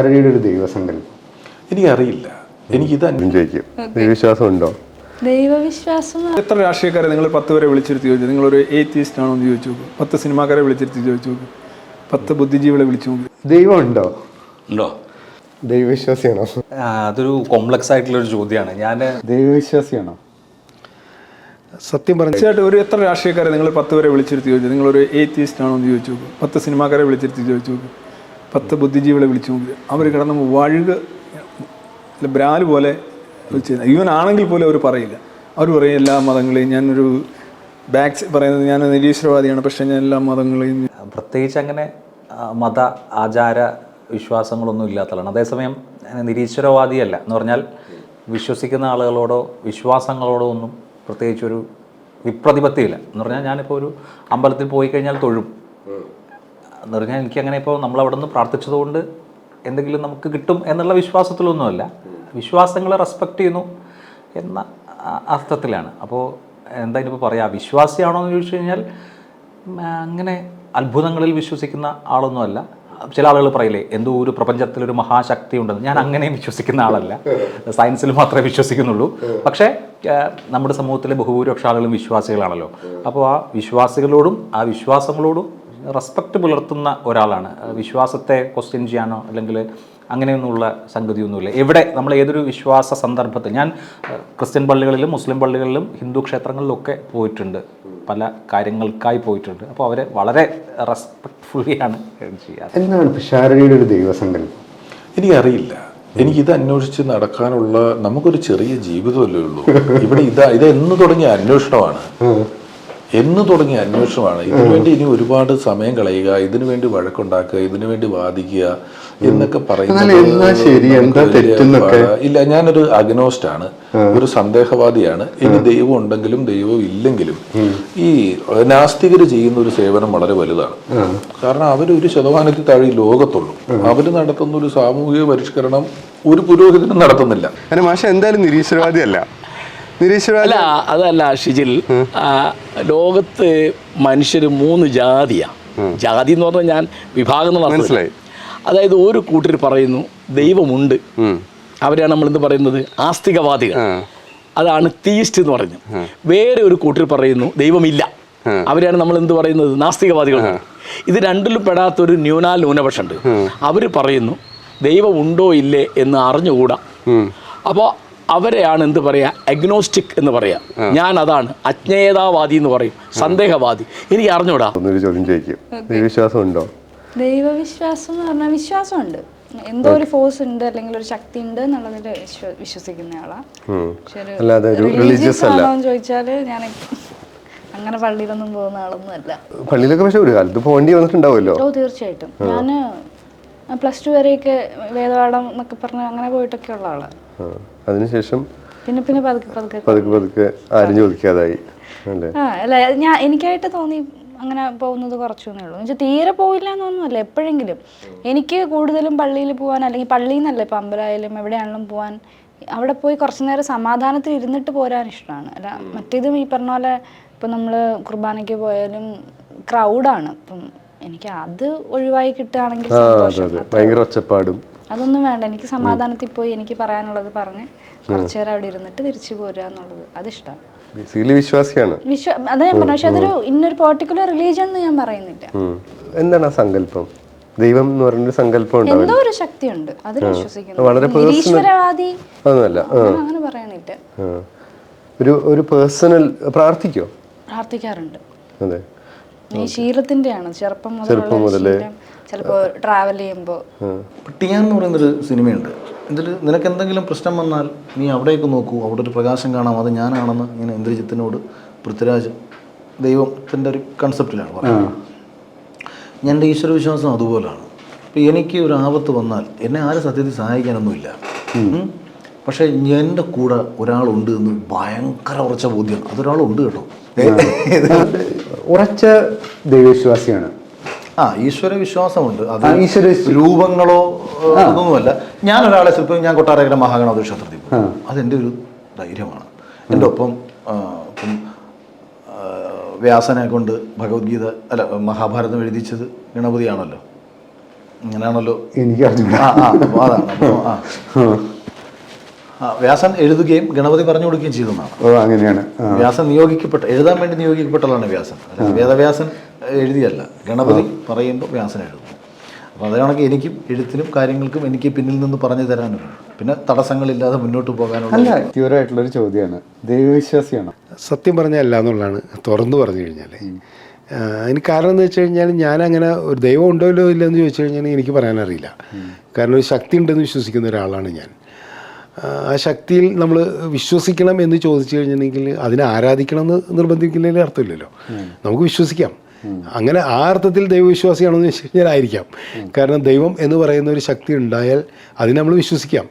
പിഷാരടിയുടെ ഒരു ദൈവസങ്കല്പം? എനിക്കറിയില്ല. എനിക്കിത് ചോദിക്കും ദൈവവിശ്വാസം ഉണ്ടോ ദൈവവിശ്വാസം എത്ര രാഷ്ട്രീയക്കാരെ നിങ്ങൾ പത്ത് വരെ വിളിച്ചിരുത്തി ചോദിച്ചു? നിങ്ങൾ നിങ്ങളൊരു ഏത്തീസ്റ്റ് ആണോ എന്ന് ചോദിച്ചു നോക്കും. പത്ത് സിനിമാക്കാരെ വിളിച്ചിരുത്തി ചോദിച്ചു നോക്കും. പത്ത് ബുദ്ധിജീവികളെ വിളിച്ചു നോക്കും. ദൈവം ഉണ്ടോ? ഉണ്ടോ ദൈവവിശ്വാസിയാണോ അതൊരു കോംപ്ലക്സ് ആയിട്ടുള്ള ഒരു ചോദ്യമാണ്. ഞാൻ ദൈവവിശ്വാസിയാണോ? സത്യം പറഞ്ഞു തീർച്ചയായിട്ടും ഒരു എത്ര രാഷ്ട്രീയക്കാരെ നിങ്ങൾ പത്ത് വരെ വിളിച്ചിരുത്തി ചോദിച്ചു? നിങ്ങളൊരു ഏത്തീസ്റ്റ് ആണോ എന്ന് ചോദിച്ചു നോക്കും. പത്ത് സിനിമാക്കാരെ വിളിച്ചിരുത്തി ചോദിച്ചു നോക്കും. പത്ത് ബുദ്ധിജീവികളെ വിളിച്ചു. നോക്കി അവർ കിടന്ന് വഴുക ബ്രാൽ ബ്രാൽ പോലെ ചെയ്യുന്നത് ഈവൻ ആണെങ്കിൽ പോലും അവർ പറയില്ല. അവർ പറയും എല്ലാ മതങ്ങളെയും ഞാനൊരു ബാക്സ് പറയുന്നത് ഞാൻ നിരീശ്വരവാദിയാണ് പക്ഷേ ഞാൻ എല്ലാ മതങ്ങളെയും പ്രത്യേകിച്ച് അങ്ങനെ മത ആചാര വിശ്വാസങ്ങളൊന്നും ഇല്ലാത്തതാണ്. അതേസമയം ഞാൻ നിരീശ്വരവാദിയല്ല. എന്ന് പറഞ്ഞാൽ വിശ്വസിക്കുന്ന ആളുകളോടോ വിശ്വാസങ്ങളോടോ ഒന്നും പ്രത്യേകിച്ചൊരു വിപ്രതിപത്തിയില്ല. എന്ന് പറഞ്ഞാൽ ഞാനിപ്പോൾ ഒരു അമ്പലത്തിൽ പോയി കഴിഞ്ഞാൽ തൊഴും. എന്ന് പറഞ്ഞാൽ എനിക്കങ്ങനെ ഇപ്പോൾ നമ്മൾ അവിടെ നിന്ന് പ്രാർത്ഥിച്ചതുകൊണ്ട് എന്തെങ്കിലും നമുക്ക് കിട്ടും എന്നുള്ള വിശ്വാസത്തിലൊന്നുമല്ല. വിശ്വാസങ്ങളെ റെസ്പെക്റ്റ് ചെയ്യുന്നു എന്ന അർത്ഥത്തിലാണ്. അപ്പോൾ എന്താ ഇനിയിപ്പോൾ പറയുക വിശ്വാസിയാണോ എന്ന് ചോദിച്ചു കഴിഞ്ഞാൽ അങ്ങനെ അത്ഭുതങ്ങളിൽ വിശ്വസിക്കുന്ന ആളൊന്നുമല്ല. ചില ആളുകൾ പറയില്ലേ എന്തോ ഒരു പ്രപഞ്ചത്തിലൊരു മഹാശക്തി ഉണ്ടെന്ന്. ഞാൻ അങ്ങനെയും വിശ്വസിക്കുന്ന ആളല്ല. സയൻസിൽ മാത്രമേ വിശ്വസിക്കുന്നുള്ളൂ. പക്ഷേ നമ്മുടെ സമൂഹത്തിലെ ബഹുഭൂരിപക്ഷ ആളുകളും വിശ്വാസികളാണല്ലോ. അപ്പോൾ ആ വിശ്വാസികളോടും ആ വിശ്വാസങ്ങളോടും റെസ്പെക്റ്റ് പുലർത്തുന്ന ഒരാളാണ്. വിശ്വാസത്തെ ക്വസ്റ്റ്യൻ ചെയ്യാനോ അല്ലെങ്കിൽ അങ്ങനെയൊന്നുമുള്ള സംഗതിയൊന്നുമില്ല. എവിടെ നമ്മൾ ഏതൊരു വിശ്വാസ സന്ദർഭത്തിൽ ഞാൻ ക്രിസ്ത്യൻ പള്ളികളിലും മുസ്ലിം പള്ളികളിലും ഹിന്ദു ക്ഷേത്രങ്ങളിലൊക്കെ പോയിട്ടുണ്ട്. പല കാര്യങ്ങൾക്കായി പോയിട്ടുണ്ട്. അപ്പോൾ അവരെ വളരെ റെസ്പെക്ട്ഫുള്ളിയാണ് ചെയ്യാറ്. എന്താണ് പിഷാരടിയുടെ ഒരു ദൈവസങ്കല്പം? എനിക്കറിയില്ല. എനിക്കിത് അന്വേഷിച്ച് നടക്കാനുള്ള നമുക്കൊരു ചെറിയ ജീവിതമല്ലേ ഉള്ളൂ. ഇവിടെ ഇതാ ഇത് എന്ന് തുടങ്ങിയ അന്വേഷണമാണ്. എന്ന് തുടങ്ങിയ അന്വേഷണമാണ്. ഇതിനുവേണ്ടി ഇനി ഒരുപാട് സമയം കളയുക ഇതിനു വേണ്ടി വഴക്കുണ്ടാക്കുക ഇതിനു വേണ്ടി വാദിക്കുക എന്നൊക്കെ പറയുന്നത്. ഇല്ല ഞാനൊരു അഗ്നോസ്റ്റ് ആണ്. ഒരു സന്ദേഹവാദിയാണ്. ഇനി ദൈവം ഉണ്ടെങ്കിലും ദൈവം ഇല്ലെങ്കിലും ഈ നാസ്തികർ ചെയ്യുന്ന ഒരു സേവനം വളരെ വലുതാണ്. കാരണം അവർ ഒരു ശതമാനത്തിൽ താഴെ ലോകത്തുള്ളൂ. അവർ നടത്തുന്ന ഒരു സാമൂഹിക പരിഷ്കരണം ഒരു പുരോഹിതനും നടത്തുന്നില്ല. മാഷ എന്തായാലും നിരീശ്വരവാദിയല്ല. നിരീശ്വരവാദി അല്ല അതല്ല ഷിജിൽ. ലോകത്ത് മനുഷ്യർ മൂന്ന് ജാതിയാണ് ജാതി എന്ന് പറഞ്ഞാൽ ഞാൻ വിഭാഗം എന്ന് മനസ്സിലായി. അതായത് ഒരു കൂട്ടർ പറയുന്നു ദൈവമുണ്ട്. അവരെയാണ് നമ്മൾ എന്ത് പറയുന്നത്? ആസ്തികവാദികൾ. അതാണ് തീയിസ്റ്റ് എന്ന് പറയുന്നത്. വേറെ ഒരു കൂട്ടർ പറയുന്നു ദൈവമില്ല. അവരെയാണ് നമ്മൾ എന്ത് പറയുന്നത്? നാസ്തികവാദികൾ. ഇത് രണ്ടിലും പെടാത്തൊരു ന്യൂനാൽ ന്യൂനപക്ഷമുണ്ട് അവർ പറയുന്നു ദൈവം ഉണ്ടോ ഇല്ലേ എന്ന് അറിഞ്ഞുകൂടാ. അപ്പോൾ അവരെയാണ് എന്ത് പറയുക അഗ്നോസ്റ്റിക് എന്ന് പറയാം. ഞാൻ അതാണ് അജ്ഞേയതാവാദി എന്ന് പറയും. സന്ദേഹവാദി. എനിക്ക് അറിഞ്ഞൂടാ. ഒന്നൊരു ചോദ്യം ചോദിക്കും. ദൈവവിശ്വാസം ഉണ്ടോ ദൈവവിശ്വാസം എന്ന് പറഞ്ഞാൽ വിശ്വാസമുണ്ട്. എന്തോ ഒരു ഫോഴ്സ് ഉണ്ട് അല്ലെങ്കിൽ ഒരു ശക്തി ഉണ്ട് എന്നുള്ളതിൽ വിശ്വസിക്കുന്ന ആളാ അല്ലാതെ ഒരു religious religious അല്ല. ആണോ എന്ന് ചോദിച്ചാൽ ഞാൻ അങ്ങനെ പള്ളിയിലൊന്നും പോകുന്ന ആളൊന്നും അല്ല. പള്ളിയിലൊക്കെ പക്ഷെ ഒരു കാലത്ത് പോകേണ്ടി വന്നിട്ടുണ്ടാവുമല്ലോ. ഓ തീർച്ചയായിട്ടും. ഞാൻ പ്ലസ് ടു വരെയൊക്കെ വേദപാഠം എന്നൊക്കെ പറഞ്ഞ് അങ്ങനെ പോയിട്ടൊക്കെ ഉള്ള ആളാണ് അതിനുശേഷം പിന്നെ പിന്നെ പതുക്കെ പതുക്കെ. പതുക്കെ പതുക്കെ ആരും ചോദിക്കാതായി അല്ലേ? അല്ല ഞാൻ എനിക്കായിട്ട് തോന്നി അങ്ങനെ പോകുന്നത് കുറച്ചൊന്നേ ഉള്ളൂ. എന്നുവെച്ചാൽ തീരെ പോയില്ല എന്നൊന്നുമല്ല എപ്പോഴെങ്കിലും. എനിക്ക് കൂടുതലും പള്ളിയിൽ പോകാൻ അല്ലെങ്കിൽ പള്ളിയിൽ നിന്നല്ല ഇപ്പം അമ്പലമായാലും എവിടെയാണെങ്കിലും പോകാൻ അവിടെ പോയി കുറച്ച് നേരം സമാധാനത്തിൽ ഇരുന്നിട്ട് പോരാൻ ഇഷ്ടമാണ്. അല്ല മറ്റേതും ഈ പറഞ്ഞ പോലെ ഇപ്പം നമ്മൾ കുർബാനയ്ക്ക് പോയാലും ക്രൗഡാണ് അപ്പം എനിക്ക് അത് ഒഴിവായി കിട്ടുകയാണെങ്കിൽ ഭയങ്കര ഒച്ചപ്പാടും. അതൊന്നും വേണ്ട. എനിക്ക് സമാധാനത്തിൽ പോയി എനിക്ക് പറയാനുള്ളത് പറഞ്ഞ് കുറച്ചു നേരം അവിടെ ഇരുന്നിട്ട് തിരിച്ചു പോരുക എന്നുള്ളത് അതിഷ്ടമാണ്. വിശ്വാസിയാണ്. വിശ്വ അതാ ഞാൻ പറഞ്ഞു. പക്ഷെ അതൊരു ഇന്നൊരു പെർട്ടിക്കുലർ റിലീജിയൻ എന്ന് ഞാൻ പറയുന്നില്ല. എന്താണ് ആ സങ്കല്പം? ദൈവം എന്ന് പറഞ്ഞൊരു സങ്കല്പം എന്തോ ഒരു ശക്തിയുണ്ട്. അതിൽ വിശ്വസിക്കുന്നു. വളരെ അതൊന്നുമല്ല. ആ, അങ്ങനെ പറയുന്നില്ല. ഒരു ഒരു പേഴ്സണൽ പ്രാർത്ഥിക്കോ? പ്രാർത്ഥിക്കാറുണ്ട്. അതെ. ഈ ശീലത്തിന്റെയാണ്. ചെറുപ്പം മുതൽ ചെറുപ്പം ശീലം. ചിലപ്പോ ട്രാവൽ ചെയ്യുമ്പോ. ടിയാൻ എന്ന് പറയുന്നൊരു സിനിമയുണ്ട്. ഇതിൽ നിനക്ക് എന്തെങ്കിലും പ്രശ്നം വന്നാൽ നീ അവിടേക്ക് നോക്കൂ. അവിടെ ഒരു പ്രകാശം കാണാം. അത് ഞാനാണെന്ന് ഇങ്ങനെ ഇന്ദ്രജിത്തിനോട് പൃഥ്വിരാജ് ദൈവത്തിന്റെ ഒരു കൺസെപ്റ്റിലാണ് പറയുന്നത് എന്റെ എന്റെ ഈശ്വരവിശ്വാസം അതുപോലെയാണ് ഇപ്പം എനിക്ക് ഒരു ആപത്ത് വന്നാൽ എന്നെ ആരും സത്യത്തിൽ സഹായിക്കാനൊന്നുമില്ല. പക്ഷേ എന്റെ കൂടെ ഒരാളുണ്ട് എന്ന് ഭയങ്കര ഉറച്ച ബോധ്യമാണ് അതൊരാളുണ്ട് കേട്ടോ. ഉറച്ച ദൈവവിശ്വാസിയാണ്. ആ ഈശ്വര വിശ്വാസമുണ്ട് അത് ഈശ്വര രൂപങ്ങളോ ഒന്നുമല്ല. ഞാൻ ഒരാളെ ചിലപ്പോൾ ഞാൻ കൊട്ടാരക്കര മഹാഗണപതി ക്ഷേത്രത്തിൽ പോകും അതെന്റെ ഒരു ധൈര്യമാണ്. എന്റെ ഒപ്പം ഇപ്പം വ്യാസനെ കൊണ്ട് ഭഗവത്ഗീത അല്ല മഹാഭാരതം എഴുതിച്ചത് ഗണപതിയാണല്ലോ. അങ്ങനെയാണല്ലോ. എനിക്ക് അതാണ് വ്യാസൻ എഴുതുകയും ഗണപതി പറഞ്ഞു കൊടുക്കുകയും ചെയ്തെന്നാണ് ഓ അങ്ങനെയാണ്. വ്യാസൻ നിയോഗിക്കപ്പെട്ട എഴുതാൻ വേണ്ടി നിയോഗിക്കപ്പെട്ടതാണ് വ്യാസൻ. വേദവ്യാസൻ എഴുതിയല്ല. ഗണപതി പറയുമ്പോൾ വ്യാസൻ എഴുതും. അപ്പോൾ അതേകണക്ക് എനിക്കും എഴുത്തിനും കാര്യങ്ങൾക്കും എനിക്ക് പിന്നിൽ നിന്ന് പറഞ്ഞു തരാനും പിന്നെ തടസ്സങ്ങളില്ലാതെ മുന്നോട്ട് പോകാനുള്ള അല്ല പ്യൂറായിട്ടുള്ളൊരു ചോദ്യമാണ്. ദൈവവിശ്വാസിയാണ്? സത്യം പറഞ്ഞാൽ അല്ല എന്നുള്ളതാണ്. തുറന്നു പറഞ്ഞു കഴിഞ്ഞാൽ അതിന് കാരണം എന്ന് വെച്ച് കഴിഞ്ഞാൽ ഞാൻ അങ്ങനെ ഒരു ദൈവം ഉണ്ടോ ഇല്ലോ ഇല്ലെന്ന് ചോദിച്ചു കഴിഞ്ഞാൽ എനിക്ക് പറയാനറിയില്ല. കാരണം ഒരു ശക്തി ഉണ്ടെന്ന് വിശ്വസിക്കുന്ന ഒരാളാണ് ഞാൻ. ആ, ആ ശക്തിയിൽ നമ്മൾ വിശ്വസിക്കണം എന്ന് ചോദിച്ചു കഴിഞ്ഞിട്ടുണ്ടെങ്കിൽ അതിനെ ആരാധിക്കണം എന്ന് നിർബന്ധിക്കുന്നതിൽ അർത്ഥമില്ലല്ലോ. നമുക്ക് വിശ്വസിക്കാം. അങ്ങനെ ആ അർത്ഥത്തിൽ ദൈവവിശ്വാസിയാണെന്ന് വെച്ച് കഴിഞ്ഞാൽ ആയിരിക്കാം കാരണം ദൈവം എന്ന് പറയുന്ന ഒരു ശക്തി ഉണ്ടായാൽ അതിനെ നമ്മൾ വിശ്വസിക്കാം.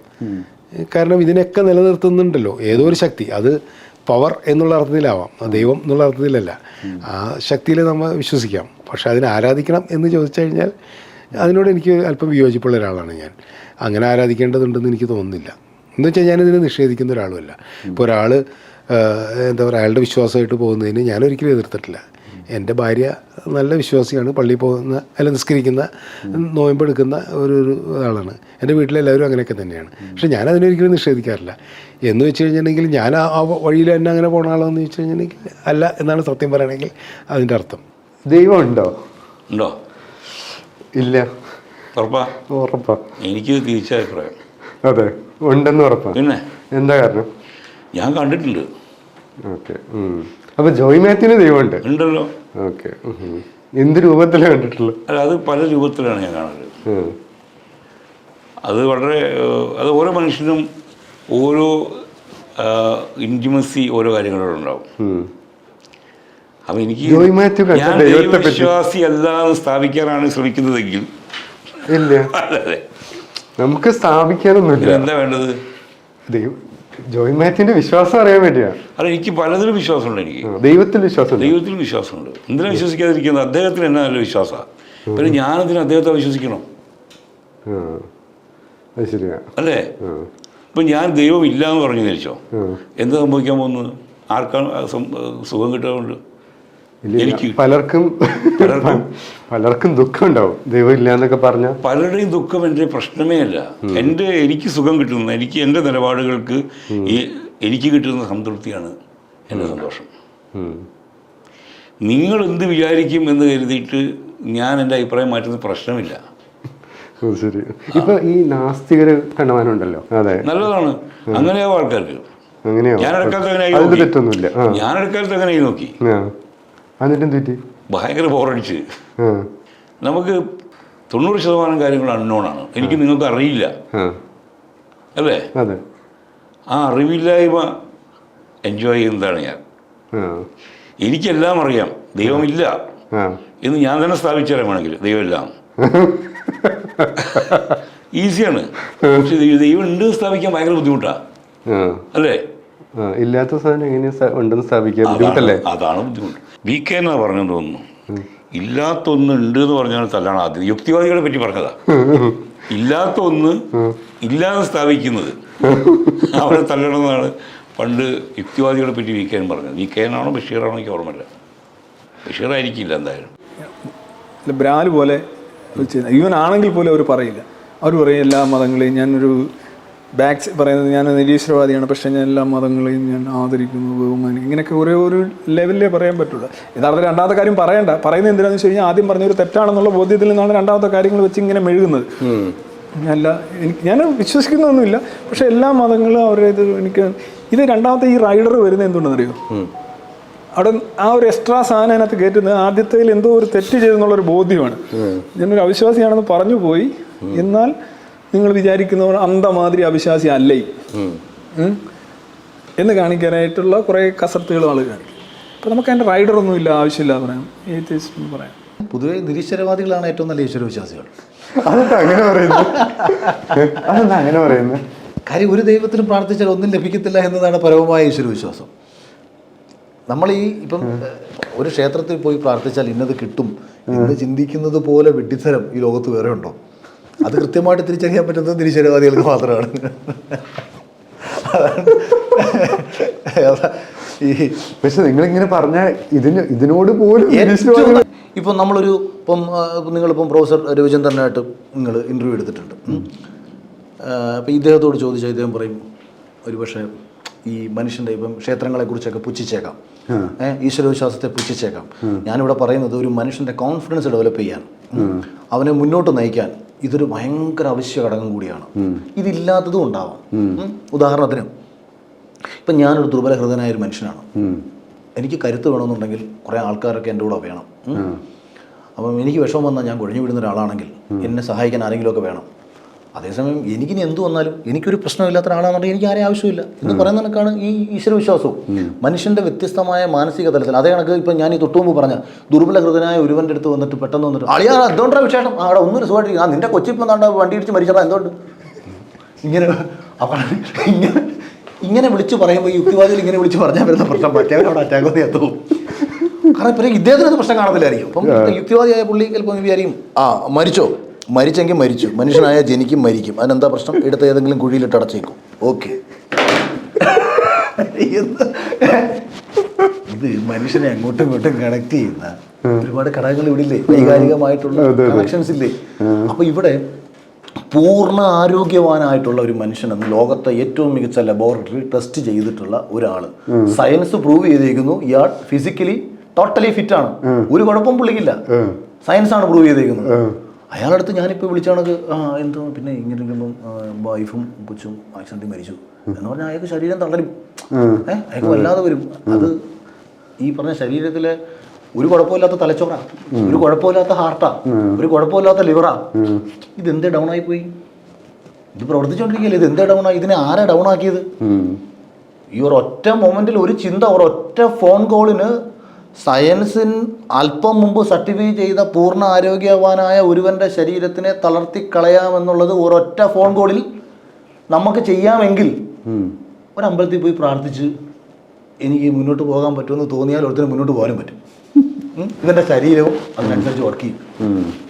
കാരണം ഇതിനൊക്കെ നിലനിർത്തുന്നുണ്ടല്ലോ. ഏതോ ഒരു ശക്തി. അത് പവർ എന്നുള്ള അർത്ഥത്തിലാവാം. ദൈവം എന്നുള്ള അർത്ഥത്തിലല്ല. ആ ശക്തിയിൽ നമ്മൾ വിശ്വസിക്കാം. പക്ഷെ അതിനെ ആരാധിക്കണം എന്ന് ചോദിച്ചു കഴിഞ്ഞാൽ അതിനോട് എനിക്ക് അല്പം വിയോജിപ്പുള്ള ഒരാളാണ് ഞാൻ. അങ്ങനെ ആരാധിക്കേണ്ടതുണ്ടെന്ന് എനിക്ക് തോന്നുന്നില്ല. എന്ന് വെച്ചാൽ ഞാനിതിനെ നിഷേധിക്കുന്ന ഒരാളുമല്ല. ഇപ്പോൾ ഒരാൾ എന്താ പറയുക അയാളുടെ വിശ്വാസമായിട്ട് പോകുന്നതിന് ഞാനൊരിക്കലും എതിർത്തിട്ടില്ല. എന്റെ ഭാര്യ നല്ല വിശ്വാസിയാണ് പള്ളിയിൽ പോകുന്ന അല്ല നിസ്കരിക്കുന്ന നോയമ്പെടുക്കുന്ന ഒരു ഒരു ആളാണ്. എന്റെ വീട്ടിലെല്ലാവരും അങ്ങനെയൊക്കെ തന്നെയാണ്. പക്ഷെ ഞാൻ അതിനൊരിക്കലും നിഷേധിക്കാറില്ല. എന്ന് വെച്ച് കഴിഞ്ഞിട്ടുണ്ടെങ്കിൽ ഞാൻ ആ വഴിയിൽ തന്നെ അങ്ങനെ പോണ ആളാണെന്ന് വെച്ച് കഴിഞ്ഞിട്ടുണ്ടെങ്കിൽ അല്ല എന്നാണ് സത്യം പറയുകയാണെങ്കിൽ അതിന്റെ അർത്ഥം. ദൈവം ഉണ്ടോ? ഉണ്ടോ ഇല്ല. ഉറപ്പാ? ഉറപ്പാ. എനിക്ക് തിരിച്ച അഭിപ്രായം. അതെ. ഉണ്ടെന്ന് ഉറപ്പാ. പിന്നെ? എന്താ കാരണം? ഞാൻ കണ്ടിട്ടുണ്ട്. ഓക്കെ. അപ്പൊ ജോയ് മാത്യുവിന് ദൈവമുണ്ട്. ഉണ്ടല്ലോ. ഓക്കെ. എന്ത് രൂപത്തിലാണ് കണ്ടിട്ടുള്ളത്? അല്ല അത് പല രൂപത്തിലാണ് ഞാൻ കാണുന്നത്. അത് വളരെ അത് ഓരോ മനുഷ്യനും ഓരോ ഇന്റിമസി ഓരോ കാര്യങ്ങളുണ്ടാവും ഉണ്ടാവും. അപ്പം എനിക്ക് വിശ്വാസി അല്ലാതെ ഞാൻ ദൈവവിശ്വാസി സ്ഥാപിക്കാനാണ് ശ്രമിക്കുന്നതെങ്കിൽ. ഇല്ല. നമുക്ക് സ്ഥാപിക്കാനൊന്നുമില്ല. എന്താ വേണ്ടത്? ദൈവം ജോയ് മാത്യുവിന്റെ വിശ്വാസം അറിയാൻ വേണ്ടിയാണ് അല്ല എനിക്ക് പലതിലും വിശ്വാസമുണ്ട് എനിക്ക്. ദൈവത്തിൽ വിശ്വാസം ദൈവത്തിൽ വിശ്വാസമുണ്ട്. എന്തിനാ വിശ്വസിക്കാതിരിക്കുന്നത്? അദ്ദേഹത്തിന് എന്നാ നല്ല വിശ്വാസമാണ് പിന്നെ ഞാനതിന് അദ്ദേഹത്തെ വിശ്വസിക്കണം? അല്ലേ? ഇപ്പൊ ഞാൻ ദൈവം ഇല്ല എന്ന് പറഞ്ഞു ധരിച്ചോ എന്ത് സംഭവിക്കാൻ പോകുന്നത്? ആർക്കാണ് സുഖം കിട്ടാറുണ്ട്. എനിക്ക് പലർക്കും പലർക്കും? ദുഃഖം ഉണ്ടാവും. ദൈവം ഇല്ല എന്നൊക്കെ പറഞ്ഞ പലരുടെയും ദുഃഖം എന്റെ പ്രശ്നമേ അല്ല. എന്റെ എനിക്ക് സുഖം കിട്ടുന്ന എനിക്ക് എന്റെ നിലപാടുകൾക്ക് എനിക്ക് കിട്ടുന്ന സംതൃപ്തിയാണ് എന്റെ സന്തോഷം. നിങ്ങൾ എന്ത് വിചാരിക്കും എന്ന് കരുതിയിട്ട് ഞാൻ എന്റെ അഭിപ്രായം മാറ്റുന്ന പ്രശ്നമില്ല. ശരി. ഇപ്പൊ ഈ നാസ്തികര് അതെ. നല്ലതാണ്. അങ്ങനെയാവും ആൾക്കാർക്ക്. ഞാൻ ഇടക്കാലത്ത് അങ്ങനെ. ഞാൻ ഇടക്കാലത്ത് അങ്ങനെ നോക്കി. എന്നിട്ടും തെറ്റി. ഭയങ്കര ബോറടിച്ച് നമുക്ക് തൊണ്ണൂറ് ശതമാനം കാര്യങ്ങൾ അൺനോണാണ് എനിക്ക് നിങ്ങൾക്ക് അറിയില്ല. അല്ലേ? അതെ. ആ അറിവില്ലായ്മ എൻജോയ് ചെയ്യുന്നതാണ് ഞാൻ. എനിക്കെല്ലാം അറിയാം. ദൈവമില്ല. എന്ന് ഞാൻ തന്നെ സ്ഥാപിച്ചാലും വേണമെങ്കിൽ ദൈവമെല്ലാം. ഈസിയാണ്. പക്ഷെ ദൈവം- ഉണ്ട് സ്ഥാപിക്കാൻ ഭയങ്കര ബുദ്ധിമുട്ടാണ് അല്ലേ? ഇല്ലാത്ത സാധനം എങ്ങനെയാ സ്ഥാ- ഉണ്ടെന്ന് സ്ഥാപിക്കാൻ ബുദ്ധിമുട്ടല്ലേ? അതാണ് ബുദ്ധിമുട്ട്. വി കെ എന്നാ പറഞ്ഞെന്ന് തോന്നുന്നു. ഇല്ലാത്ത ഒന്ന് ഉണ്ട് എന്ന് പറഞ്ഞാൽ തല്ലാണ് ആദ്യം. യുക്തിവാദികളെ പറ്റി പറഞ്ഞതാ. ഇല്ലാത്ത ഒന്ന് ഇല്ലാതെ സ്ഥാപിക്കുന്നത്. അവിടെ തല്ലണമെന്നാണ് പണ്ട് യുക്തിവാദികളെ പറ്റി വി കെ എന്ന് പറഞ്ഞത്. വി കെ ആണോ ബഷീറാണോ എനിക്ക് ഓർമ്മയില്ല. ബഷീറായിരിക്കില്ല എന്തായാലും. ബ്രാൽ പോലെ ഈവൻ ആണെങ്കിൽ പോലും അവർ പറയില്ല. അവർ പറയും എല്ലാ മതങ്ങളെയും ഞാനൊരു ബാക്സ് പറയുന്നത് ഞാൻ നിരീശ്വരവാദിയാണ് പക്ഷേ ഞാൻ എല്ലാ മതങ്ങളെയും ഞാൻ ആദരിക്കുന്നു ബഹുമാനിക്കും ഇങ്ങനെയൊക്കെ ഓരോ ഒരു ലെവലിലേ പറയാൻ പറ്റുള്ളൂ. യഥാർത്ഥത്തിൽ രണ്ടാമത്തെ കാര്യം പറയണ്ട. പറയുന്നത് എന്തിനാന്ന് വെച്ച് കഴിഞ്ഞാൽ ആദ്യം പറഞ്ഞൊരു തെറ്റാണെന്നുള്ള ബോധ്യത്തിൽ നിന്നാണ് രണ്ടാമത്തെ കാര്യങ്ങൾ വെച്ച് ഇങ്ങനെ മെഴുകുന്നത്. അല്ല എനിക്ക് ഞാൻ വിശ്വസിക്കുന്നൊന്നുമില്ല പക്ഷെ എല്ലാ മതങ്ങളും അവരുടെ ഇത് എനിക്ക് ഇത് രണ്ടാമത്തെ ഈ റൈഡർ വരുന്നത് എന്തുകൊണ്ടെന്നറിയോ അവിടെ ആ ഒരു എക്സ്ട്രാ സാധനം അതിനകത്ത് കയറ്റുന്നത് ആദ്യത്തേൽ എന്തോ ഒരു തെറ്റ് ചെയ്തെന്നുള്ളൊരു ബോധ്യമാണ്. ഞാനൊരു അവിശ്വാസിയാണെന്ന് പറഞ്ഞു പോയി എന്നാൽ നിങ്ങൾ വിചാരിക്കുന്നവർ അന്തമാതിരി അവിശ്വാസി അല്ലേ? എന്ന് കാണിക്കാനായിട്ടുള്ള കുറേ കസർത്തുകൾ ആളുകൾ കാണിക്കും. അപ്പോൾ നമുക്ക് അതിന്റെ റൈഡറൊന്നും ഇല്ല ആവശ്യമില്ല പറയാം. ഏത്യസ്റ്റ് എന്ന് പറയാം. പൊതുവെ നിരീശ്വരവാദികളാണ് ഏറ്റവും നല്ല ഈശ്വരവിശ്വാസികൾ. അതെന്താ അങ്ങനെ പറയുന്നത്? അതെന്താ അങ്ങനെ പറയുന്നു കാര്യം ഒരു ദൈവത്തിനും പ്രാർത്ഥിച്ചാൽ ഒന്നും ലഭിക്കത്തില്ല എന്നതാണ് പരമമായ ഈശ്വരവിശ്വാസം. നമ്മൾ ഈ ഇപ്പം ഒരു ക്ഷേത്രത്തിൽ പോയി പ്രാർത്ഥിച്ചാൽ ഇന്നത് കിട്ടും. എന്ന് ചിന്തിക്കുന്നത് പോലെ വെട്ടിത്തരം ഈ ലോകത്ത് വേറെ ഉണ്ടോ? അത് കൃത്യമായിട്ട് തിരിച്ചറിയാൻ പറ്റുന്നത് നിരീശ്വരവാദികൾക്ക് മാത്രമാണ്. ഈ പക്ഷെ നിങ്ങളിങ്ങനെ പറഞ്ഞ ഇതിന് ഇതിനോട് പോലും ഇപ്പം നമ്മളൊരു ഇപ്പം നിങ്ങളിപ്പം പ്രൊഫസർ രവിചന്ദ്രനായിട്ട് നിങ്ങൾ ഇന്റർവ്യൂ എടുത്തിട്ടുണ്ട്. അപ്പം ഇദ്ദേഹത്തോട് ചോദിച്ചാൽ ഇദ്ദേഹം പറയും ഒരുപക്ഷെ ഈ മനുഷ്യന്റെ ഇപ്പം ക്ഷേത്രങ്ങളെക്കുറിച്ചൊക്കെ പുച്ഛിച്ചേക്കാം. ഏഹ് ഈശ്വരവിശ്വാസത്തെ പുച്ഛിച്ചേക്കാം. ഞാനിവിടെ പറയുന്നത് ഒരു മനുഷ്യന്റെ കോൺഫിഡൻസ് ഡെവലപ്പ് ചെയ്യാൻ. അവനെ മുന്നോട്ട് നയിക്കാൻ. ഇതൊരു ഭയങ്കര അവശ്യ ഘടകം കൂടിയാണ്. ഇതില്ലാത്തതും ഉണ്ടാവാം. ഉദാഹരണത്തിന് ഇപ്പം ഞാനൊരു ദുർബല ഹൃദയനായ ഒരു മനുഷ്യനാണ്. എനിക്ക് കരുത്ത് വേണമെന്നുണ്ടെങ്കിൽ കുറേ ആൾക്കാരൊക്കെ എന്റെ കൂടെ വേണം. അപ്പം എനിക്ക് വിഷമം വന്നാൽ ഞാൻ കുഴഞ്ഞു വിടുന്ന ഒരാളാണെങ്കിൽ എന്നെ സഹായിക്കാൻ ആരെങ്കിലുമൊക്കെ വേണം. അതേസമയം എനിക്കിനി എന്ത് വന്നാലും എനിക്കൊരു പ്രശ്നമില്ലാത്ത ഒരാളാണെന്നുണ്ടെങ്കിൽ എനിക്ക് ആരെയും ആവശ്യമില്ല. എന്ന് പറയുന്ന കണക്കാണ് ഈ ഈശ്വര വിശ്വാസവും മനുഷ്യന്റെ വ്യത്യസ്തമായ മാനസിക തലത്തിൽ അതേ കണക്ക് ഇപ്പം ഞാൻ ഈ തൊട്ടുമുമ്പ് പറഞ്ഞ ദുർബല ഹൃദയനായ ഒരുവന്റെ അടുത്ത് വന്നിട്ട് പെട്ടെന്ന് വന്നിട്ട് അളിയാ എന്തുകൊണ്ടാണ് വിശേഷം? അവിടെ ഒന്നും സുഖമായിട്ടിരിക്കും ആ നിന്റെ കൊച്ചിപ്പം എന്താണ്ട് വണ്ടി ഇടിച്ച് മരിച്ചടാ എന്തുകൊണ്ട്? ഇങ്ങനെ അപ്പോൾ ഇങ്ങനെ ഇങ്ങനെ വിളിച്ച് പറയുമ്പോൾ ഈ യുക്തിവാദികൾ ഇങ്ങനെ വിളിച്ച് പറഞ്ഞാൽ വരുന്ന പ്രശ്നം മറ്റേവരവിടെ അറ്റാക്കൊന്നും എത്തും കാരണം ഇപ്പം ഇദ്ദേഹത്തിന് പ്രശ്നം കാണത്തില്ലായിരിക്കും. അപ്പം യുക്തിവാദിയായ പുള്ളി ചിലപ്പോൾ വിചാരിക്കും ആ മരിച്ചോ? മരിച്ചെങ്കിൽ മരിച്ചു മനുഷ്യനായ ജനിക്കും മരിക്കും. അതിനെന്താ പ്രശ്നം? എടുത്ത് ഏതെങ്കിലും കുഴിയിലിട്ട് അടച്ചേക്കും. ഓക്കെ. ഇത് മനുഷ്യനെ അങ്ങോട്ടും ഇങ്ങോട്ടും കണക്ട് ചെയ്യുന്ന ഒരുപാട് ഘടകങ്ങൾ ഇവിടെ ഇല്ലേ വൈകാരികമായിട്ടുള്ള കണക്ഷൻസ് ഇല്ലേ? അപ്പൊ ഇവിടെ പൂർണ ആരോഗ്യവാനായിട്ടുള്ള ഒരു മനുഷ്യൻ എന്ന് ലോകത്തെ ഏറ്റവും മികച്ച ലബോറട്ടറി ടെസ്റ്റ് ചെയ്തിട്ടുള്ള ഒരാൾ സയൻസ് പ്രൂവ് ചെയ്തേക്കുന്നു. ഇയാൾ ഫിസിക്കലി ടോട്ടലി ഫിറ്റ് ആണ്. ഒരു കുഴപ്പം പുള്ളിക്കില്ല. സയൻസ് ആണ് പ്രൂവ് ചെയ്തേക്കുന്നത്. അയാളടുത്ത് ഞാനിപ്പോൾ വിളിച്ചാണത് ആ എന്തോ പിന്നെ ഇങ്ങനെ ഇരിക്കുമ്പം വൈഫും കൊച്ചും ആക്സിഡന്റിൽ മരിച്ചു. എന്ന് പറഞ്ഞാൽ അയാൾക്ക് ശരീരം തളരും. ഏഹ് അയാൾക്ക് വല്ലാതെ വരും. അത് ഈ പറഞ്ഞ ശരീരത്തിലെ ഒരു കുഴപ്പമില്ലാത്ത തലച്ചോറാ. ഒരു കുഴപ്പമില്ലാത്ത ഹാർട്ടാ. ഒരു കുഴപ്പമില്ലാത്ത ലിവറാ. ഇതെന്തേ ഡൗൺ ആയി പോയി? ഇത് പ്രവർത്തിച്ചുകൊണ്ടിരിക്കുകയല്ലേ ഇത് എന്തേ ഡൗൺ ആയി ഇതിനെ ആരാ ഡൗൺ ആക്കിയത് ഈ ഒരൊറ്റ മൊമെന്റിൽ ഒരു ചിന്ത ഒരൊറ്റ ഫോൺ കോളിന് സയൻസിൻ അല്പം മുമ്പ് സർട്ടിഫൈ ചെയ്ത പൂർണ ആരോഗ്യവാനായ ഒരുവന്റെ ശരീരത്തിനെ തളർത്തി കളയാമെന്നുള്ളത് ഒരൊറ്റ ഫോൺ കോളിൽ നമുക്ക് ചെയ്യാമെങ്കിൽ ഒരു അമ്പലത്തിൽ പോയി പ്രാർത്ഥിച്ച് എനിക്ക് മുന്നോട്ട് പോകാൻ പറ്റുമെന്ന് തോന്നിയാൽ ഒരുത്തിന് മുന്നോട്ട് പോകാനും പറ്റും. ഇവന്റെ ശരീരവും അതിനനുസരിച്ച് വർക്ക് ചെയ്യും.